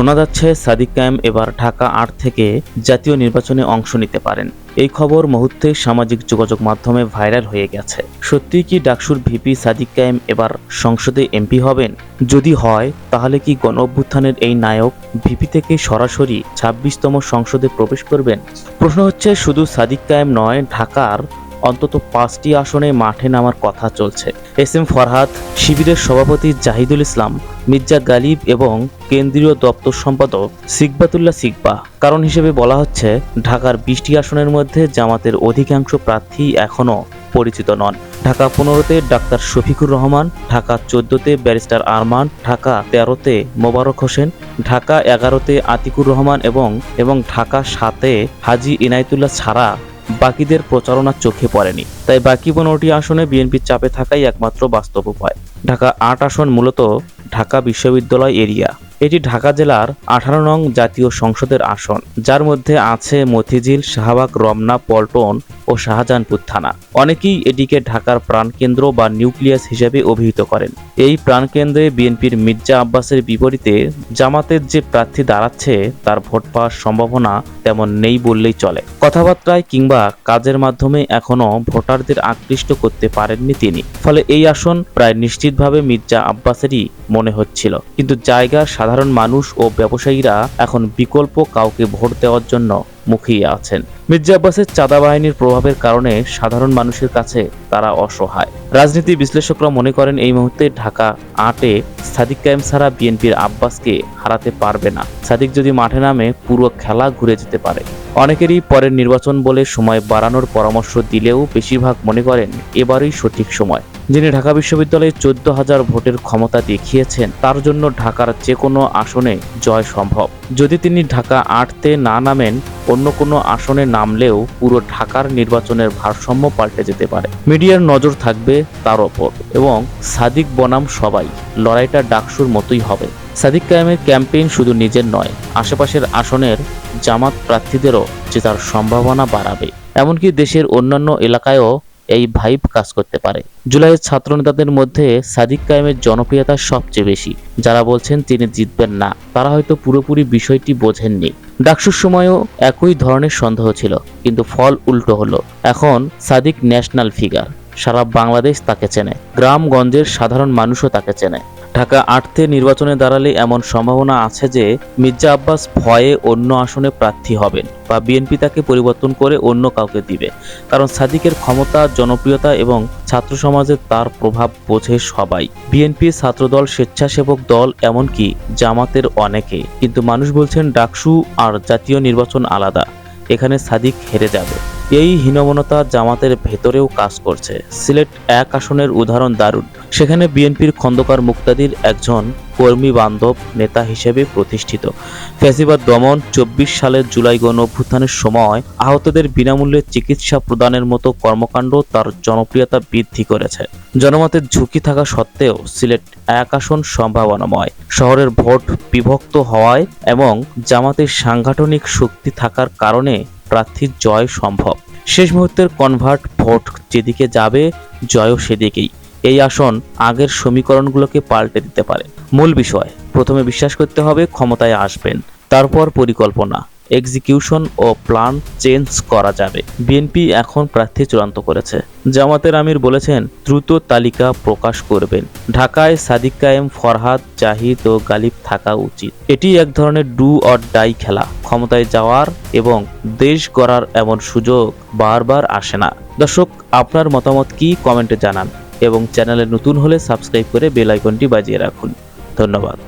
শোনা যাচ্ছে সাদিক কায়েম এবার ঢাকা আট থেকে জাতীয় নির্বাচনে অংশ নিতে পারেন। এই খবর মুহূর্তে সামাজিক যোগাযোগ মাধ্যমে ভাইরাল হয়ে গেছে। সত্যি কি ডাকসুর ভিপি সাদিক কায়েম এবার সংসদে এমপি হবেন? যদি হয়, তাহলে কি গণ অভ্যুত্থানের এই নায়ক ভিপি থেকে সরাসরি ছাব্বিশতম সংসদে প্রবেশ করবেন? প্রশ্ন হচ্ছে, শুধু সাদিক কায়েম নয়, ঢাকার অন্তত পাঁচটি আসনে মাঠে নামার কথা চলছে। এস এম ফরহাদ, শিবিরের সভাপতি জাহিদুল ইসলাম, মির্জা গালিব এবং কেন্দ্রীয় দপ্তর সম্পাদক সিকবাতুল্লাহ সিকবা। কারণ হিসেবে বলা হচ্ছে, ঢাকার বিশটি আসনের মধ্যে জামাতের অধিকাংশ প্রার্থী এখনও পরিচিত নন। ঢাকা পনেরোতে ডাক্তার শফিকুর রহমান, ঢাকা চোদ্দতে ব্যারিস্টার আরমান, ঢাকা তেরোতে মোবারক হোসেন, ঢাকা এগারোতে আতিকুর রহমান এবং এবং ঢাকা সাতে হাজি ইনায়তুল্লাহ ছাড়া বাকিদের প্রচারণার চোখে পড়েনি। তাই বাকি পনেরোটি আসনে বিএনপির চাপে থাকাই একমাত্র বাস্তব উপায়। ঢাকা আট আসন মূলত ঢাকা বিশ্ববিদ্যালয় এরিয়া। এটি ঢাকা জেলার আঠারো নং জাতীয় সংসদের আসন, যার মধ্যে আছে মতিঝিল, শাহবাগ, রমনা, পল্টন ও শাহজাহানপুর থানা। অনেকেই এটিকে ঢাকার প্রাণকেন্দ্র বা নিউক্লিয়াস হিসেবে অভিহিত করেন। এই প্রাণকেন্দ্রে বিএনপির মির্জা আব্বাসের বিপরীতে জামাতের যে প্রার্থী দাঁড়াচ্ছে, তার ভোট পাওয়ার সম্ভাবনা তেমন নেই বললেই চলে। কথাবার্তায় কিংবা কাজের মাধ্যমে এখনও ভোটারদের আকৃষ্ট করতে পারেননি তিনি। ফলে এই আসন প্রায় নিশ্চিতভাবে মির্জা আব্বাসেরই মনে হচ্ছিল। কিন্তু জায়গার সাধারণ মানুষ ও ব্যবসায়ীরা এখন বিকল্প কাউকে ভোট দেওয়ার জন্য মুখিয়ে আছেন। মির্জা আব্বাসের চাঁদা বাহিনীর প্রভাবের কারণে সাধারণ মানুষের কাছে তারা অসহায়। রাজনীতি বিশ্লেষকরা মনে করেন এই মুহূর্তে ঢাকা আটে সাদিক কায়েম ছাড়া বিএনপির আব্বাসকে হারাতে পারবে না। সাদিক যদি মাঠে নামে, পুরো খেলা ঘুরে যেতে পারে। অনেকেরই পরের নির্বাচন বলে সময় বাড়ানোর পরামর্শ দিলেও বেশিরভাগ মনে করেন এবারই সঠিক সময়। যিনি ঢাকা বিশ্ববিদ্যালয়ে চোদ্দ হাজার ভোটের ক্ষমতা দেখিয়েছেন, তার জন্য ঢাকার যে কোনো আসনে জয় সম্ভব। যদি তিনি ঢাকা আটতে না নামেন অন্য কোনো আসনে নামলেও পুরো ঢাকার নির্বাচনের ভারসাম্য পাল্টে যেতে পারে। মিডিয়ার নজর থাকবে তার ওপর এবং সাদিক বনাম সবাই, লড়াইটা ডাকসুর মতোই হবে। সাদিক কায়েমের ক্যাম্পেইন শুধু নিজের নয়, আশেপাশের আসনের জামাত প্রার্থীদেরও জেতার সম্ভাবনা বাড়াবে। এমনকি দেশের অন্যান্য এলাকায়ও এই ভাইব কাজ করতে পারে। জুলাইয়ের ছাত্রনেতাদের মধ্যে সাদিক কায়েমের জনপ্রিয়তা সবচেয়ে বেশি। যারা বলছেন তিনি জিতবেন না, তারা হয়তো পুরোপুরি বিষয়টি বোঝেননি। ডাকসুর সময়ও একই ধরনের সন্দেহ ছিল, কিন্তু ফল উল্টো হলো। এখন সাদিক ন্যাশনাল ফিগার সারা বাংলাদেশ তাকে চেনে। গ্রামগঞ্জের সাধারণ মানুষও তাকে চেনে। ঢাকা আটতে নির্বাচনে দাঁড়ালে এমন সম্ভাবনা আছে যে মির্জা আব্বাস ভয়ে অন্য আসনে প্রার্থী হবেন বা বিএনপি তাকে পরিবর্তন করে অন্য কাউকে দিবে। কারণ সাদিকের ক্ষমতা, জনপ্রিয়তা এবং ছাত্র সমাজে তার প্রভাব বোঝে সবাই। বিএনপি ছাত্রদল স্বেচ্ছাসেবক দল এমনকি জামাতের অনেকে। কিন্তু মানুষ বলছেন ডাকসু আর জাতীয় নির্বাচন আলাদা। এখানে সাদিক হেরে যাবে। এই হীনমনতা জামাতের ভেতরেও কাজ করছে। সিলেট এক আসনের উদাহরণ দারুণ। সেখানে বিএনপির খন্দকার মুক্তাদির একজন কর্মী বান্ধব নেতা হিসেবে প্রতিষ্ঠিত। ফ্যাসিবাদ দমন চব্বিশ সালের জুলাই গণ অভ্যুত্থানের সময় আহতদের বিনামূল্যে চিকিৎসা প্রদানের মতো কর্মকাণ্ড তার জনপ্রিয়তা বৃদ্ধি করেছে। জনমতের ঝুঁকি থাকা সত্ত্বেও সিলেট এক আসন সম্ভাবনাময়। শহরের ভোট বিভক্ত হওয়ায় এবং জামাতের সাংগঠনিক শক্তি থাকার কারণে প্রার্থীর জয় সম্ভব। শেষ মুহূর্তের কনভার্ট ভোট যেদিকে যাবে, জয়ও সেদিকেই। এই আসন আগের সমীকরণগুলোকে পাল্টে দিতে পারে। মূল বিষয়, প্রথমে বিশ্বাস করতে হবে ক্ষমতায় আসবেন, তারপর পরিকল্পনা। এক্সিকিউশন ও প্ল্যান চেঞ্জ করা যাবে, বিএনপি এখন প্রার্থী চূড়ান্ত করেছে। জামাতের আমির বলেছেন, দ্রুত তালিকা প্রকাশ করবেন। ঢাকায় সাদিক কায়েম, ফরহাদ, জাহিদ ও গালিব থাকা উচিত। এটি এক ধরনের ডু অর ডাই খেলা। ক্ষমতায় যাওয়ার এবং দেশ গড়ার এমন সুযোগ বারবার আসে না। দর্শক, আপনার মতামত কি কমেন্টে জানান এবং চ্যানেলে নতুন হলে সাবস্ক্রাইব করে বেল আইকনটি বাজিয়ে রাখুন। ধন্যবাদ।